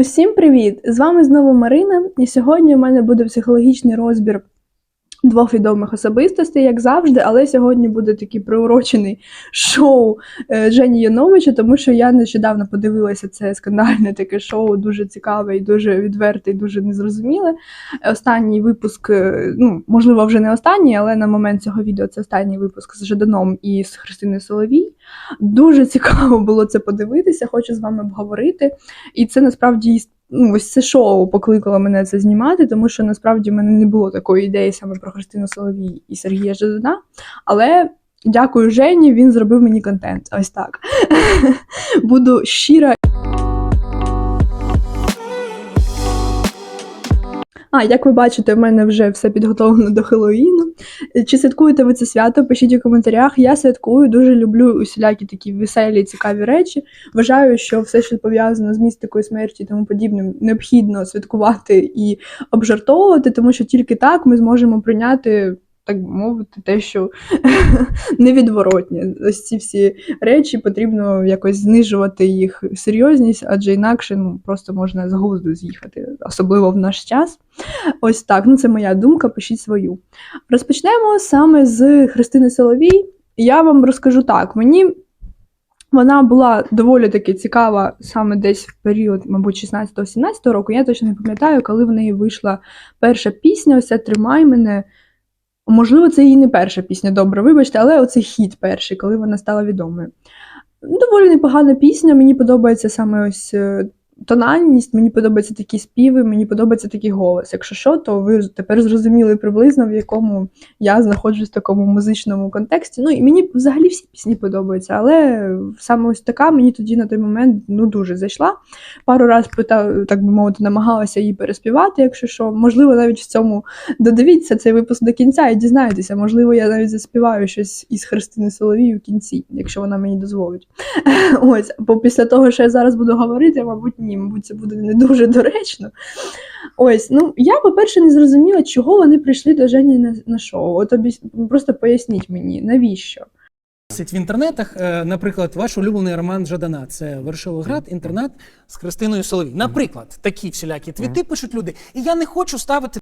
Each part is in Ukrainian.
Усім привіт! З вами знову Марина, і сьогодні у мене буде психологічний розбір двох відомих особистостей, як завжди, але сьогодні буде такий приурочений шоу е, Жені Яновича, тому що я нещодавно подивилася це скандальне таке шоу, дуже цікаве і дуже відверте, і дуже незрозуміле. Останній випуск, е, ну можливо, вже не останній, але на момент цього відео це останній випуск з Жаданом і з Христиною Соловій. Дуже цікаво було це подивитися, хочу з вами обговорити. І це насправді ну, ось це шоу покликало мене це знімати, тому що насправді в мене не було такої ідеї саме про Христину Соловій і Сергія Жадана. Але дякую Жені, він зробив мені контент. Ось так. Буду щира. А, як ви бачите, в мене вже все підготовлено до Хеллоїну. Чи святкуєте ви це свято? Пишіть у коментарях. Я святкую, дуже люблю усілякі такі веселі, цікаві речі. Вважаю, що все, що пов'язано з містикою смерті і тому подібним, необхідно святкувати і обжартовувати, тому що тільки так ми зможемо прийняти. Так би мовити, те, що невідворотні. Ось ці всі речі потрібно якось знижувати їх серйозність, адже інакше ну, просто можна з глузду з'їхати, особливо в наш час. Ось так, ну це моя думка, пишіть свою. Розпочнемо саме з Христини Соловій. Я вам розкажу так: мені вона була доволі таки цікава саме десь в період, мабуть, 16-17 року. Я точно не пам'ятаю, коли в неї вийшла перша пісня, ось ця Тримай мене. Можливо, це її не перша пісня, добре, вибачте, але оце хіт перший, коли вона стала відомою. Доволі непогана пісня. Мені подобається саме ось е, тональність, мені подобаються такі співи, мені подобається такий голос. Якщо що, то ви тепер зрозуміли приблизно, в якому я знаходжусь в такому музичному контексті. Ну і мені взагалі всі пісні подобаються, але саме ось така мені тоді на той момент ну дуже зайшла. Пару раз питав, так би мовити, намагалася її переспівати, якщо що. Можливо, навіть в цьому додивіться цей випуск до кінця і дізнаєтеся. Можливо, я навіть заспіваю щось із Христини Соловій у кінці, якщо вона мені дозволить. Ось, бо після того, що я зараз буду говорити, мабуть, ні, мабуть, це буде не дуже доречно. Ось, ну я, по-перше, не зрозуміла, чого вони прийшли до Жені на, на шоу. От обіс... просто поясніть мені, навіщо? В інтернетах, е, наприклад, ваш улюблений роман Жадана це Вершилоград, інтернат з Христиною Соловій. Наприклад, такі всілякі твіти пишуть люди. І я не хочу ставити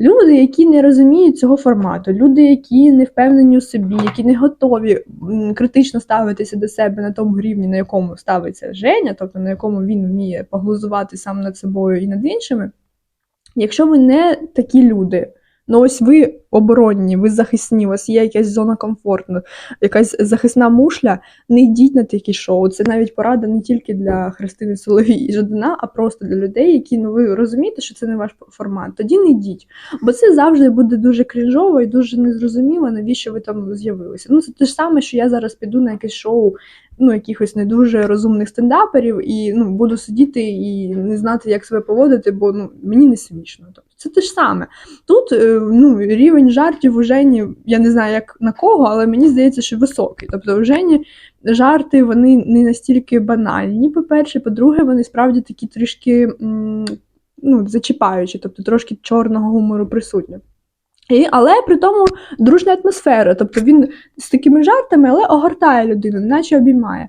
Люди, які не розуміють цього формату, люди, які не впевнені у собі, які не готові критично ставитися до себе на тому рівні, на якому ставиться Женя, тобто на якому він вміє поглузувати сам над собою і над іншими. Якщо ви не такі люди, ну ось ви оборонні, ви захисні, у вас є якась зона комфорту, якась захисна мушля, не йдіть на такі шоу. Це навіть порада не тільки для Христини Соловій і Жадана, а просто для людей, які ну ви розумієте, що це не ваш формат. Тоді не йдіть. Бо це завжди буде дуже крінжово і дуже незрозуміло, навіщо ви там з'явилися. Ну це те ж саме, що я зараз піду на якесь шоу. Ну, якихось не дуже розумних стендаперів, і ну буду сидіти і не знати, як себе поводити, бо ну мені не смішно. Тобто це те ж саме. Тут е, ну, рівень жартів у Жені, я не знаю, як на кого, але мені здається, що високий. Тобто у Жені жарти вони не настільки банальні, по-перше, по-друге, вони справді такі трішки ну, зачіпаючі, тобто трошки чорного гумору присутньо. І, але при тому дружня атмосфера, тобто він з такими жартами, але огортає людину, наче обіймає.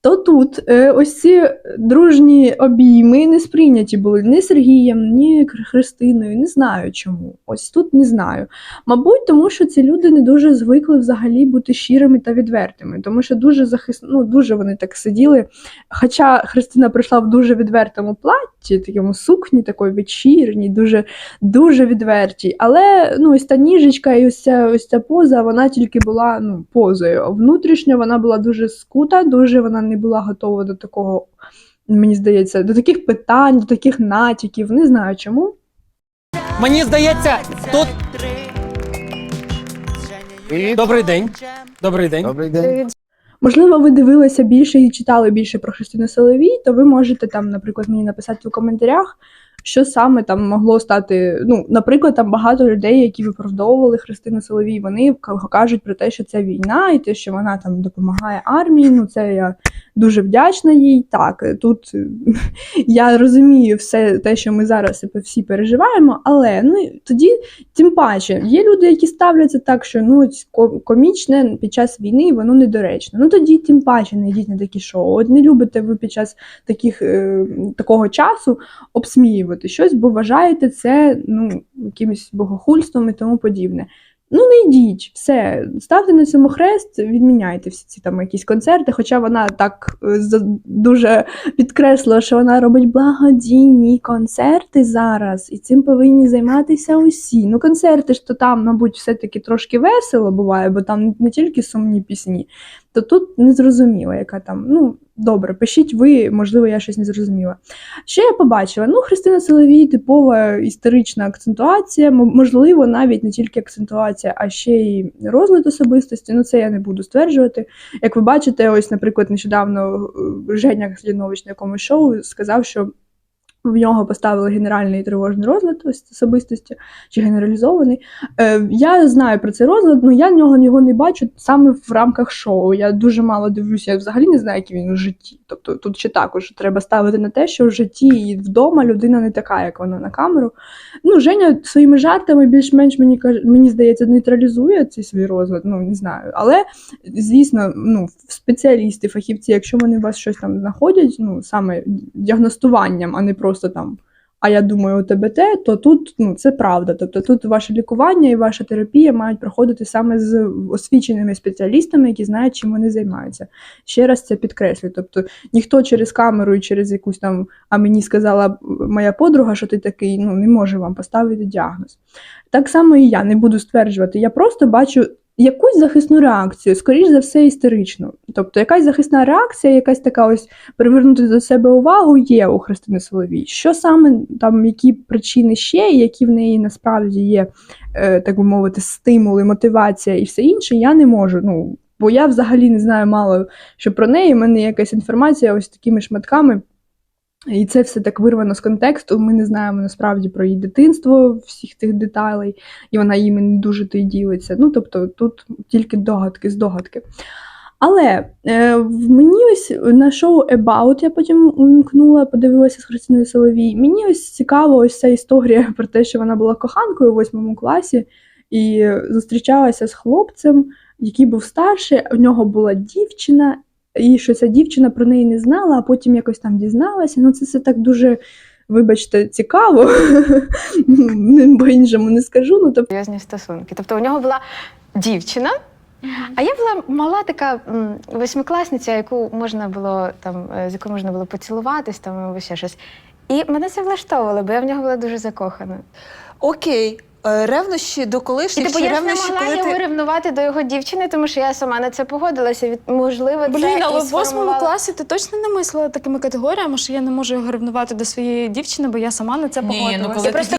То тут е, ось ці дружні обійми не сприйняті були ні Сергієм, ні Христиною. Не знаю чому. Ось тут не знаю. Мабуть, тому що ці люди не дуже звикли взагалі бути щирими та відвертими, тому що дуже захис... ну, дуже вони так сиділи. Хоча Христина прийшла в дуже відвертому платі, такому сукні, такої вечірній, дуже, дуже відвертій. Але ну, ось та ніжечка і ось ця, ось ця поза, вона тільки була ну, позою. Внутрішньо вона була дуже скута, дуже вона не була готова до такого, мені здається, до таких питань, до таких натяків. Не знаю чому. Мені здається, тут добрий день. Добрий день. Добрий день. Можливо, ви дивилися більше і читали більше про Христину Соловій, то ви можете там, наприклад, мені написати у коментарях, що саме там могло стати. Ну, наприклад, там багато людей, які виправдовували Христину Соловій, вони кажуть про те, що це війна, і те, що вона там допомагає армії. Ну, це я дуже вдячна їй. Так, тут я розумію все те, що ми зараз типу, всі переживаємо, але ну тоді, тим паче, є люди, які ставляться так, що ну комічне під час війни воно недоречно. Ну тоді тим паче не йдіть на такі шоу. От не любите ви під час таких е, такого часу обсміювати щось, бо вважаєте це ну якимось богохульством і тому подібне. Ну, не йдіть, все, ставте на цьому хрест, відміняйте всі ці там якісь концерти. Хоча вона так е, дуже підкреслила, що вона робить благодійні концерти зараз, і цим повинні займатися усі. Ну, концерти ж то там, мабуть, все-таки трошки весело буває, бо там не тільки сумні пісні. То тут не зрозуміло, яка там. Ну, добре, пишіть ви, можливо, я щось не зрозуміла. Що я побачила? Ну, Христина Соловій типова історична акцентуація, можливо, навіть не тільки акцентуація, а ще й розлад особистості. Ну, це я не буду стверджувати. Як ви бачите, ось, наприклад, нещодавно е, Женя Хлінович на якомусь шоу сказав, що в нього поставили генеральний тривожний розлад особистості чи генералізований. Е, я знаю про цей розлад, але я нього його не бачу саме в рамках шоу. Я дуже мало дивлюся, я взагалі не знаю, який він у житті. Тобто тут ще також треба ставити на те, що в житті і вдома людина не така, як вона на камеру. Ну, Женя своїми жартами більш-менш мені мені здається, нейтралізує цей свій розлад. Ну не знаю. Але звісно, ну спеціалісти, фахівці, якщо вони у вас щось там знаходять, ну саме діагностуванням, а не просто там. А я думаю, у тебе те, то тут ну це правда. Тобто тут ваше лікування і ваша терапія мають проходити саме з освіченими спеціалістами, які знають, чим вони займаються. Ще раз це підкреслю. Тобто ніхто через камеру і через якусь там, а мені сказала моя подруга, що ти такий, ну не може вам поставити діагноз. Так само і я не буду стверджувати. Я просто бачу якусь захисну реакцію, скоріш за все, істеричну. Тобто, якась захисна реакція, якась така ось привернути до себе увагу є у Христини Соловій. Що саме там, які причини ще, які в неї насправді є, е, так би мовити, стимули, мотивація і все інше, я не можу. Ну, бо я взагалі не знаю мало що про неї. У мене якась інформація ось такими шматками. І це все так вирвано з контексту. Ми не знаємо насправді про її дитинство, всіх тих деталей, і вона їми не дуже то й ділиться. Ну, тобто, тут тільки догадки, здогадки. Але е, в мені ось на шоу About я потім увімкнула, подивилася з Христиною Соловій. Мені ось цікаво ось ця історія про те, що вона була коханкою у восьмому класі і зустрічалася з хлопцем, який був старший. У нього була дівчина, і що ця дівчина про неї не знала, а потім якось там дізналася. Ну, це все так дуже, вибачте, цікаво. По-іншому не скажу. Ну, тобто, серйозні стосунки. Тобто у нього була дівчина, а я була мала така восьмикласниця, яку можна було там, е, з якою можна було поцілуватись там або ще щось. І мене це влаштовувало, бо я в нього була дуже закохана. Окей, е, ревнощі до І колишніх типу чи я ж не ревнощі, могла коли його ти ревнувати до його дівчини, тому що я сама на це погодилася. Від можливо, це Блін, але і в восьмому сформувало- класі ти точно не мислила такими категоріями, що я не можу його ревнувати до своєї дівчини, бо я сама на це Ні, ну, погодилася. коли Я просто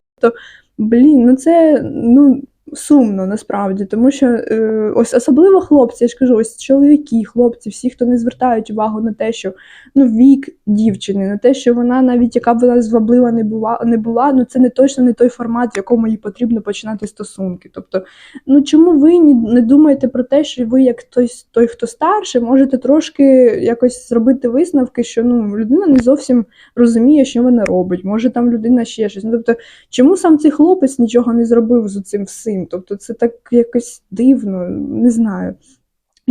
блін, ну це ну. Сумно насправді, тому що е, ось особливо хлопці, я ж кажу, ось чоловіки, хлопці, всі, хто не звертають увагу на те, що ну вік дівчини, на те, що вона навіть яка б вона зваблива не була, не була, ну це не точно не той формат, в якому їй потрібно починати стосунки. Тобто, ну чому ви не думаєте про те, що ви, як той, той, хто старше, можете трошки якось зробити висновки, що ну людина не зовсім розуміє, що вона робить. Може там людина ще щось. Ну, тобто, чому сам цей хлопець нічого не зробив з цим всім? Тобто, це так якось дивно, не знаю.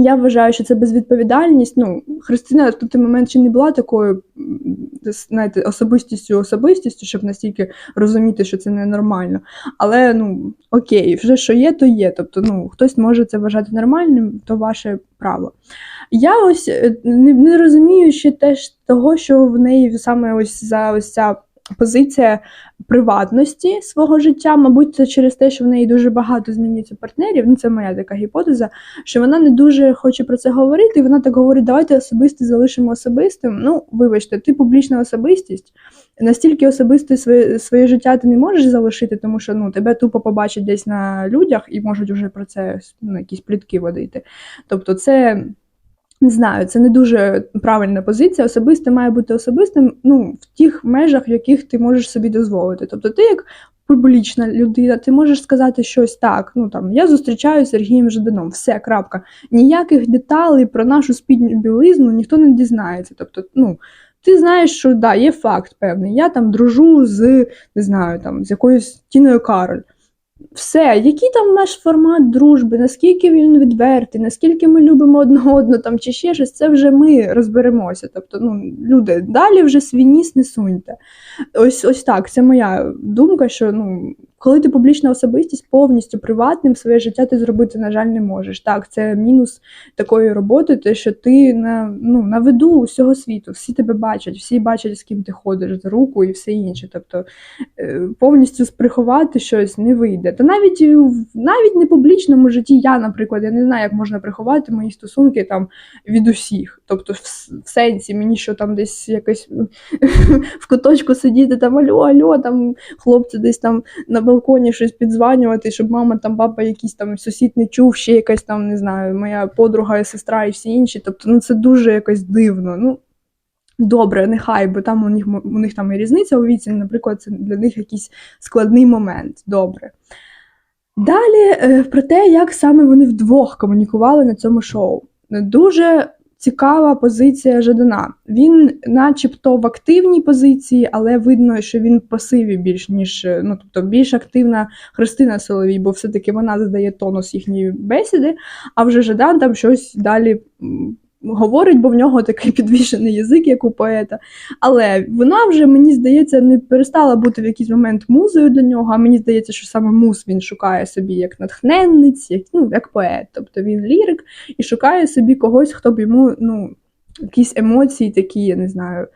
Я вважаю, що це безвідповідальність. Ну, Христина в той момент ще не була такою, знаєте, особистістю особистістю, щоб настільки розуміти, що це ненормально. Але ну окей, вже що є, то є. Тобто, ну хтось може це вважати нормальним, то ваше право. Я ось е, не, не розумію ще теж того, що в неї саме ось за ось ця позиція приватності свого життя. Мабуть, це через те, що в неї дуже багато змінюється партнерів. Ну, це моя така гіпотеза, що вона не дуже хоче про це говорити. І вона так говорить: давайте особисте залишимо особистим. Ну, вибачте, ти публічна особистість. Настільки особисте своє, своє життя ти не можеш залишити, тому що ну тебе тупо побачать десь на людях і можуть вже про це ну, якісь плітки водити. Тобто, це. Не знаю, це не дуже правильна позиція. Особисте має бути особистим ну, в тих межах, в яких ти можеш собі дозволити. Тобто, ти як публічна людина, ти можеш сказати щось так. Ну там я зустрічаю з Сергієм Жаданом, все, крапка. Ніяких деталей про нашу спідню білизну ніхто не дізнається. Тобто, ну. Ти знаєш, що да, є факт певний. Я там дружу з не знаю, там з якоюсь Тіною Кароль. Все, який там наш формат дружби, наскільки він відвертий, наскільки ми любимо одне одного там чи ще щось, це вже ми розберемося. Тобто, ну, люди, далі вже свій ніс не суньте. Ось ось так, це моя думка, що ну, коли ти публічна особистість, повністю приватним своє життя ти зробити, на жаль, не можеш. Так, це мінус такої роботи, те, що ти на, ну, на виду усього світу, всі тебе бачать, всі бачать, з ким ти ходиш за руку і все інше. Тобто е, повністю приховати щось не вийде. Та навіть навіть не публічному житті я, наприклад, я не знаю, як можна приховати мої стосунки там від усіх. Тобто, в, в сенсі мені що там десь якось в куточку сидіти, там альо, альо, там хлопці десь там на балконі щось підзванювати, щоб мама там, папа якийсь там сусід не чув, ще якась там, не знаю, моя подруга, сестра і всі інші. Тобто, ну це дуже якось дивно. Ну, добре, нехай, бо там у них, у них там і різниця у віці, наприклад, це для них якийсь складний момент. Добре. Далі е, про те, як саме вони вдвох комунікували на цьому шоу. Дуже цікава позиція Жадана. Він, начебто, в активній позиції, але видно, що він в пасиві більш ніж е, ну, тобто більш активна Христина Соловій, бо все-таки вона задає тонус їхньої бесіди, а вже Жадан там щось далі. Говорить, бо в нього такий підвішений язик, як у поета. Але вона вже, мені здається, не перестала бути в якийсь момент музою для нього. А мені здається, що саме муз він шукає собі як натхненниць, як, ну, як поет. Тобто він лірик і шукає собі когось, хто б йому ну, якісь емоції такі, я не знаю,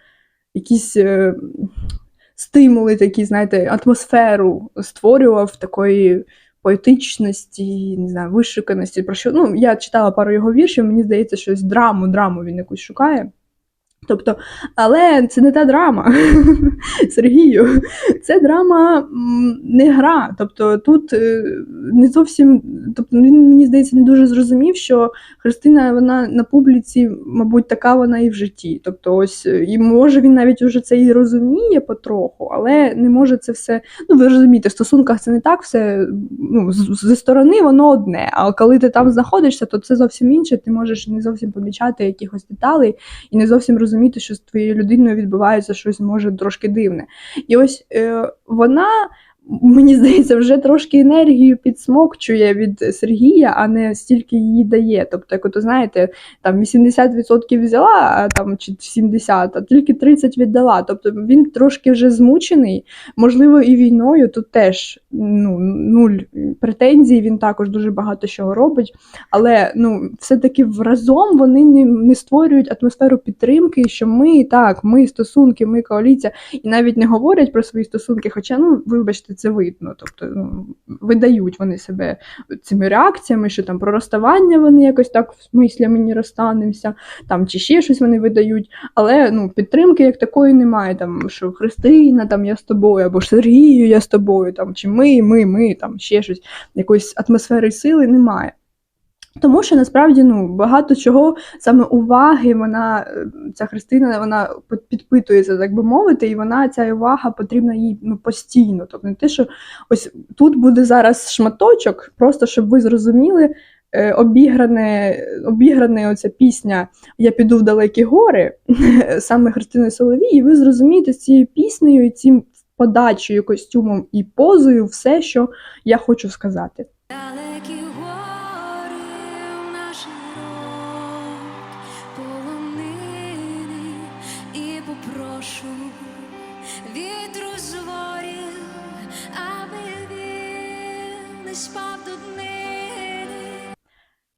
якісь е, стимули, такі, знаєте, атмосферу створював такої поетичності, не знаю, вишуканості. Про що ну, я читала пару його віршів, мені здається, щось драму, драму він якусь шукає. Тобто, але це не та драма, Сергію. Це драма не гра. Тобто тут е, не зовсім, тобто він мені здається не дуже зрозумів, що Христина вона на публіці, мабуть, така вона і в житті. Тобто, ось е, і може він навіть уже це і розуміє потроху, але не може це все. Ну ви розумієте, в стосунках це не так все. Ну зі сторони воно одне. А коли ти там знаходишся, то це зовсім інше. Ти можеш не зовсім помічати якихось деталей і не зовсім розуміти, що з твоєю людиною відбувається щось може трошки дивне. І ось е, вона. Мені здається, вже трошки енергію підсмокчує від Сергія, а не стільки її дає. Тобто, як от, знаєте, там 80% взяла, а там чи 70%, а тільки 30% віддала. Тобто він трошки вже змучений. Можливо, і війною тут теж ну, нуль претензій. Він також дуже багато чого робить. Але ну, все-таки разом вони не, не створюють атмосферу підтримки, що ми так, ми стосунки, ми коаліція, і навіть не говорять про свої стосунки. Хоча, ну, вибачте, це видно. Тобто, ну, видають вони себе цими реакціями, що там про розставання вони якось так в смислі мені розстанемося, там чи ще щось вони видають. Але ну, підтримки як такої немає. Там що Христина, там я з тобою, або Сергію, я з тобою, там чи ми, ми, ми, там ще щось, якоїсь атмосфери сили немає. Тому що насправді ну багато чого саме уваги вона е, ця Христина вона під- підпитується, так би мовити, і вона ця увага потрібна їй ну постійно. Тобто не те, що ось тут буде зараз шматочок, просто щоб ви зрозуміли. е, Обігране, обігране оця пісня Я піду в далекі гори саме Христини Соловій, і ви зрозумієте з цією піснею, і цим подачею, костюмом і позою все, що я хочу сказати. Далекі він не спав до днини.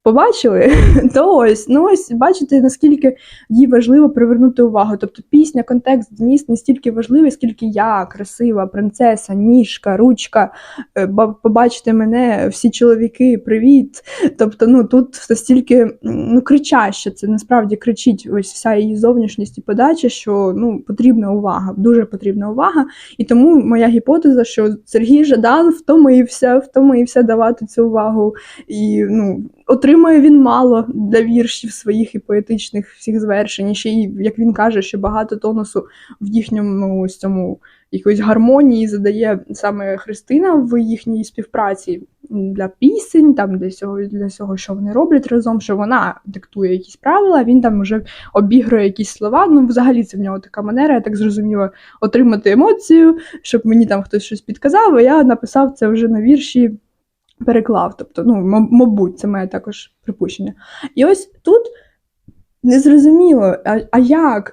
Побачили? То ось, ну ось бачите, наскільки їй важливо привернути увагу. Тобто пісня, контекст, зміст не стільки важливий, скільки я, красива, принцеса, ніжка, ручка, е, побачите мене, всі чоловіки, привіт. Тобто, ну тут настільки ну, кричаще, це насправді кричить ось вся її зовнішність і подача, що ну, потрібна увага, дуже потрібна увага. І тому моя гіпотеза, що Сергій Жадан втомився, втомився давати цю увагу. І ну, отримує він мало для віршів своїх і поетичних всіх звершень. Ще й, як він каже, що багато тонусу в їхньому ось цьому якоїсь гармонії задає саме Христина в їхній співпраці для пісень, там для всього, для всього, що вони роблять разом, що вона диктує якісь правила, він там вже обігрує якісь слова. Ну, взагалі, це в нього така манера, я так зрозуміла, отримати емоцію, щоб мені там хтось щось підказав, а я написав це вже на вірші. Переклав, тобто, ну, мабуть, це моє також припущення. І ось тут незрозуміло, а, а як?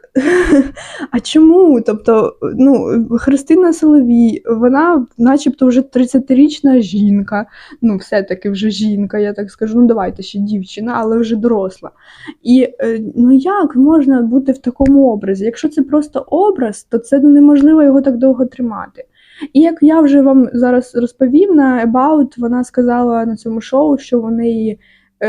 а чому? Тобто, ну, Христина Соловій, вона начебто вже 30-річна жінка, ну, все-таки вже жінка, я так скажу, ну давайте ще дівчина, але вже доросла. І е, ну як можна бути в такому образі? Якщо це просто образ, то це неможливо його так довго тримати. І як я вже вам зараз розповім на About, вона сказала на цьому шоу, що в неї е,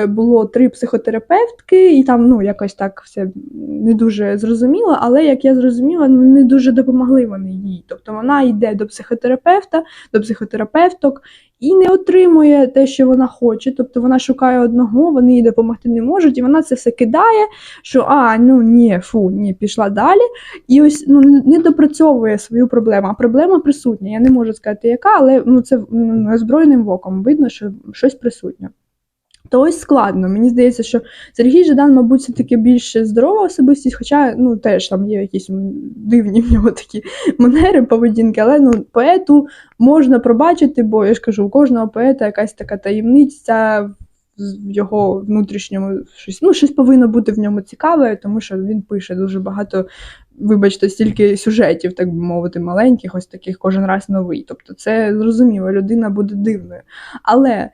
було три психотерапевтки, і там ну якось так все не дуже зрозуміло, але як я зрозуміла, ну не дуже допомогли вони їй. Тобто вона йде до психотерапевта, до психотерапевток і не отримує те, що вона хоче. Тобто вона шукає одного, вони їй допомогти не можуть, і вона це все кидає, що а, ну ні, фу, ні, пішла далі. І ось ну не допрацьовує свою проблему. А проблема присутня. Я не можу сказати, яка, але ну це м, озброєним воком видно, що щось присутнє. То ось складно. Мені здається, що Сергій Жадан, мабуть, все таки більш здорова особистість, хоча ну теж там є якісь дивні в нього такі манери поведінки, але ну поету можна пробачити, бо я ж кажу, у кожного поета якась така таємниця в його внутрішньому щось. Ну, щось повинно бути в ньому цікаве, тому що він пише дуже багато, вибачте, стільки сюжетів, так би мовити, маленьких, ось таких кожен раз новий. Тобто, це зрозуміло, людина буде дивною. Але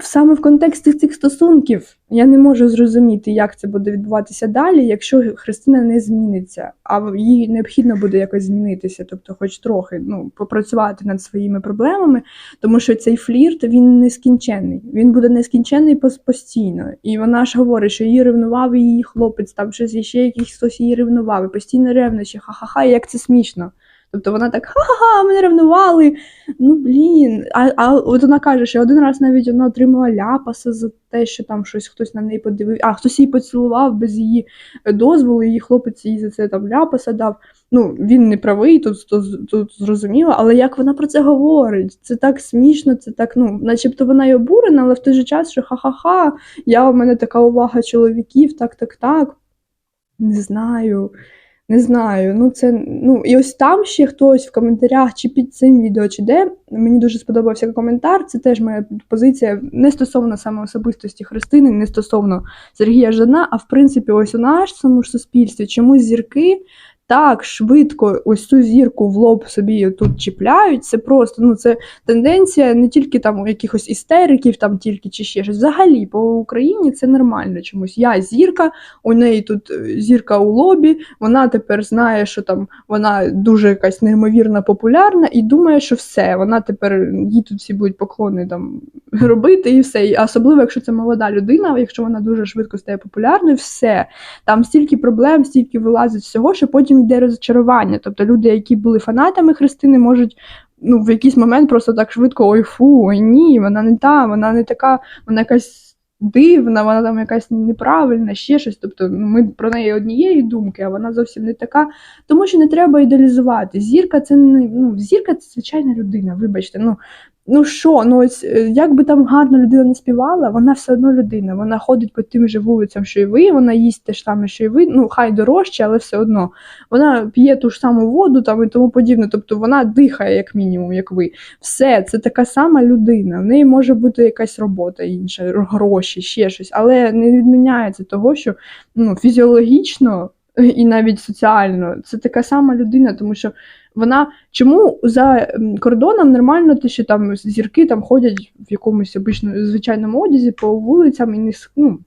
саме в контексті цих стосунків я не можу зрозуміти, як це буде відбуватися далі, якщо Христина не зміниться, а їй необхідно буде якось змінитися, тобто, хоч трохи ну, попрацювати над своїми проблемами, тому що цей флірт він нескінченний. Він буде нескінченний постійно. І вона ж говорить, що її ревнував її хлопець, там щось іще якийсь хтось її ревнував, і постійно ревнощі, ха-ха-ха, як це смішно. Тобто вона так ха-ха-ха, мене ревнували. Ну блін. А, а от вона каже, що один раз навіть вона отримала ляпаса за те, що там щось хтось на неї подивив, а хтось її поцілував без її дозволу, і її хлопець їй за це там ляпаса дав. Ну, він не правий, тут, тут, тут зрозуміло, але як вона про це говорить? Це так смішно, це так, ну, начебто вона й обурена, але в той же час, що ха-ха-ха, я у мене така увага чоловіків, так, так, так. Не знаю. Не знаю, ну це ну і ось там ще хтось в коментарях, чи під цим відео, чи де мені дуже сподобався коментар. Це теж моя позиція не стосовно саме особистості Христини, не стосовно Сергія Жана, а в принципі, ось у нашому ж суспільстві чомусь зірки так швидко ось цю зірку в лоб собі тут чіпляють. Це просто ну це тенденція не тільки там у якихось істериків, там тільки чи ще щось. Взагалі по Україні це нормально чомусь. Я зірка, у неї тут е, зірка у лобі. Вона тепер знає, що там вона дуже якась неймовірно популярна, і думає, що все. Вона тепер їй тут всі будуть поклони там робити, і все. І особливо, якщо це молода людина, якщо вона дуже швидко стає популярною, все там стільки проблем, стільки вилазить всього, що потім йде розчарування. Тобто люди, які були фанатами Христини, можуть. Ну, в якийсь момент просто так швидко ой фу, ой ні, вона не та, вона не така, вона якась дивна, вона там якась неправильна, ще щось. Тобто ну, ми про неї однієї думки, а вона зовсім не така. Тому що не треба ідеалізувати. Зірка це не ну, зірка це звичайна людина, вибачте. Ну, ну що, ну ось е, як би там гарно людина не співала, вона все одно людина. Вона ходить по тим же вулицям, що й ви, вона їсть те ж саме, що й ви. Ну, хай дорожче, але все одно. Вона п'є ту ж саму воду там і тому подібне. Тобто вона дихає, як мінімум, як ви. Все, це така сама людина. В неї може бути якась робота інша, гроші, ще щось, але не відміняється того, що ну, фізіологічно і навіть соціально це така сама людина, тому що вона чому за кордоном нормально те, що там зірки там ходять в якомусь обичному звичайному одязі по вулицям і не ну,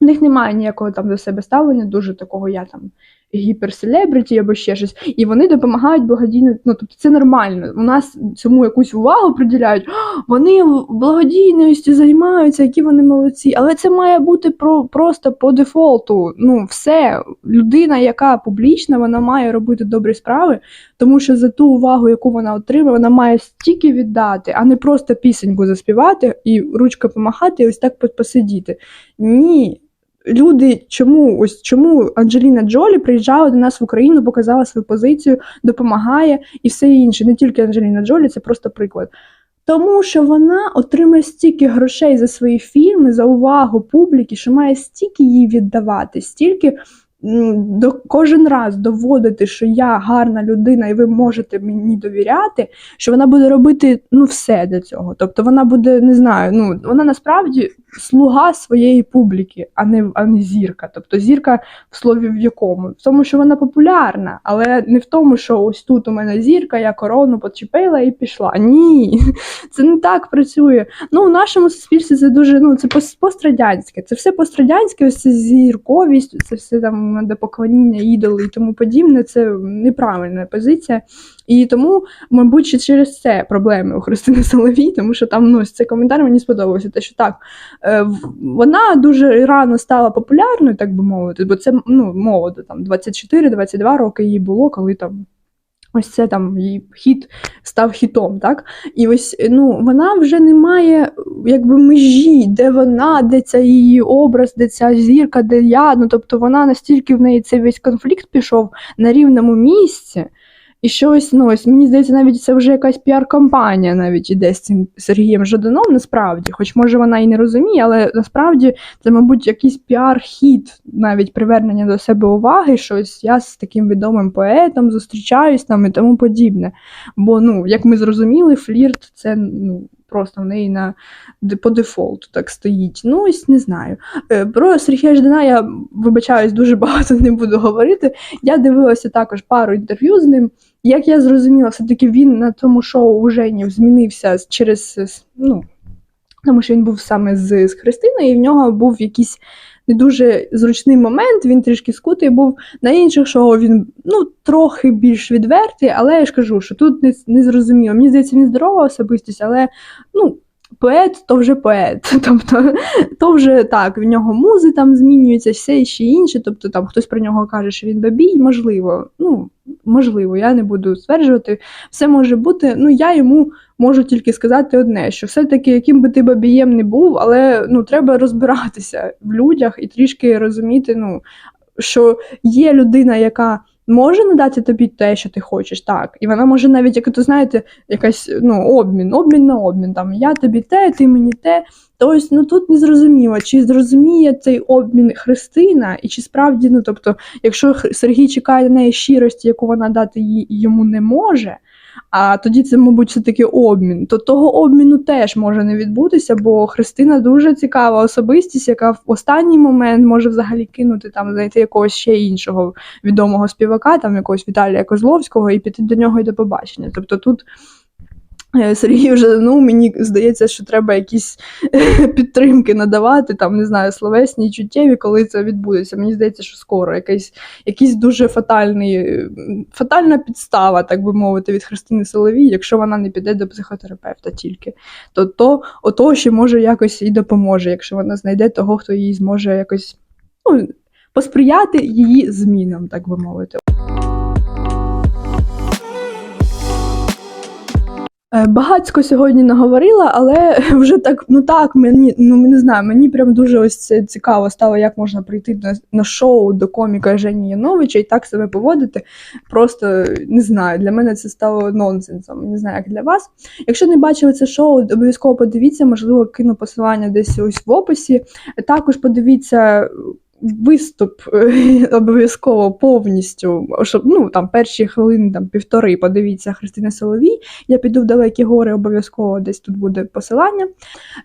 в них немає ніякого там до себе ставлення, дуже такого я там гіперселебриті або ще щось, і вони допомагають благодійно. Ну тобто це нормально. У нас цьому якусь увагу приділяють. «А, Вони благодійністю займаються, які вони молодці. Але це має бути про просто по дефолту. Ну, все, людина, яка публічна, вона має робити добрі справи, тому що за ту увагу, яку вона отримує, вона має стільки віддати, а не просто пісеньку заспівати і ручка помахати, і ось так посидіти. Ні. Люди, чому ось чому Анджеліна Джолі приїжджала до нас в Україну, показала свою позицію, допомагає і все інше. Не тільки Анджеліна Джолі, це просто приклад. Тому що вона отримує стільки грошей за свої фільми, за увагу публіки, що має стільки їй віддавати, стільки до кожен раз доводити, що я гарна людина, і ви можете мені довіряти, що вона буде робити ну все для цього. Тобто вона буде, не знаю, ну вона насправді слуга своєї публіки, а не а не зірка. Тобто зірка в слові в якому? В тому, що вона популярна, але не в тому, що ось тут у мене зірка, я корону почепила і пішла. Ні, це не так працює. Ну, у нашому суспільстві це дуже ну це пострадянське. Це все пострадянське, ось це зірковість, це все там де поклоніння ідоли і тому подібне. Це неправильна позиція. І тому, мабуть, через це проблеми у Христини Соловій, тому що там ну, цей коментар мені сподобався. Те, що так, е, вона дуже рано стала популярною, так би мовити, бо це ну, молодо, там 24-22 роки їй було, коли там. Ось це там її хіт став хітом, так? І ось ну вона вже не має якби межі, де вона, де ця її образ, де ця зірка, де я. Ну тобто вона настільки в неї цей весь конфлікт пішов на рівному місці. І щось ось, ну ось мені здається, навіть це вже якась піар-кампанія навіть іде з цим Сергієм Жаданом, насправді, хоч може вона і не розуміє, але насправді це, мабуть, якийсь піар-хід, навіть привернення до себе уваги, що ось я з таким відомим поетом зустрічаюсь там і тому подібне. Бо, ну, як ми зрозуміли, флірт це ну, просто в неї на по дефолту так стоїть. Ну, ось не знаю. Е, Про Сергія Ждана я вибачаюсь, дуже багато не буду говорити. Я дивилася також пару інтерв'ю з ним. Як я зрозуміла, все-таки він на тому шоу у Жені змінився через ну, тому що він був саме з, з Христиною, і в нього був якийсь не дуже зручний момент, він трішки скутий був. На інших шоу він ну, трохи більш відвертий, але я ж кажу, що тут не, не зрозуміло. Мені здається, він здорова особистість, але ну, поет то вже поет. Тобто, то вже так, в нього музи там змінюються, все і ще інше. Тобто там хтось про нього каже, що він бабій, можливо. Ну, можливо, я не буду стверджувати. Все може бути. Ну, я йому можу тільки сказати одне: що все-таки, яким би ти бабієм не був, але ну, треба розбиратися в людях і трішки розуміти, ну, що є людина, яка. Може надати тобі те, що ти хочеш, так. І вона може навіть, як то знаєте, якась ну, обмін, обмін на обмін. Там я тобі те, ти мені те. Тобто, ну тут не зрозуміло, чи зрозуміє цей обмін Христина, і чи справді, ну тобто, якщо Сергій чекає на неї щирості, яку вона дати їй йому не може, а тоді це, мабуть, все таки обмін, то того обміну теж може не відбутися, бо Христина дуже цікава особистість, яка в останній момент може взагалі кинути там, знайти якогось ще іншого відомого співака, там якогось Віталія Козловського, і піти до нього і до побачення. Тобто тут. Е, Сергію вже ну мені здається, що треба якісь підтримки надавати, там не знаю, словесні чуттєві, коли це відбудеться. Мені здається, що скоро якийсь, якийсь дуже фатальний, е, фатальна підстава, так би мовити, від Христини Соловій, якщо вона не піде до психотерапевта тільки, то то ото ще може якось і допоможе, якщо вона знайде того, хто їй зможе якось ну, посприяти її змінам, так би мовити. Багацько сьогодні наговорила, але вже так, ну так, мені ну не знаю, мені прям дуже ось це цікаво стало, як можна прийти на, на шоу до коміка Жені Яновича і так себе поводити. Просто не знаю, для мене це стало нонсенсом. Не знаю, як для вас. Якщо не бачили це шоу, обов'язково подивіться, можливо, кину посилання десь ось в описі. Також подивіться. Виступ е, обов'язково повністю, щоб ну там перші хвилини, там півтори, подивіться Христина Соловій. Я піду в далекі гори, обов'язково десь тут буде посилання.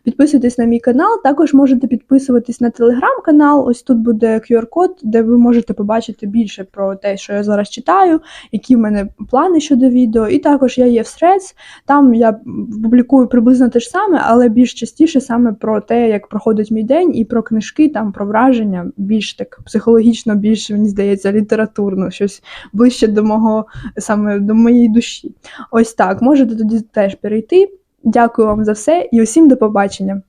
Підписуйтесь на мій канал. Також можете підписуватись на телеграм-канал. Ось тут буде QR-код, де ви можете побачити більше про те, що я зараз читаю, які в мене плани щодо відео. І також я є в Threads. Там я публікую приблизно те ж саме, але більш частіше саме про те, як проходить мій день, і про книжки, там про враження, більш так психологічно, більш мені здається, літературно, щось ближче до мого саме до моєї душі. Ось так, можете тоді теж перейти. Дякую вам за все і усім до побачення.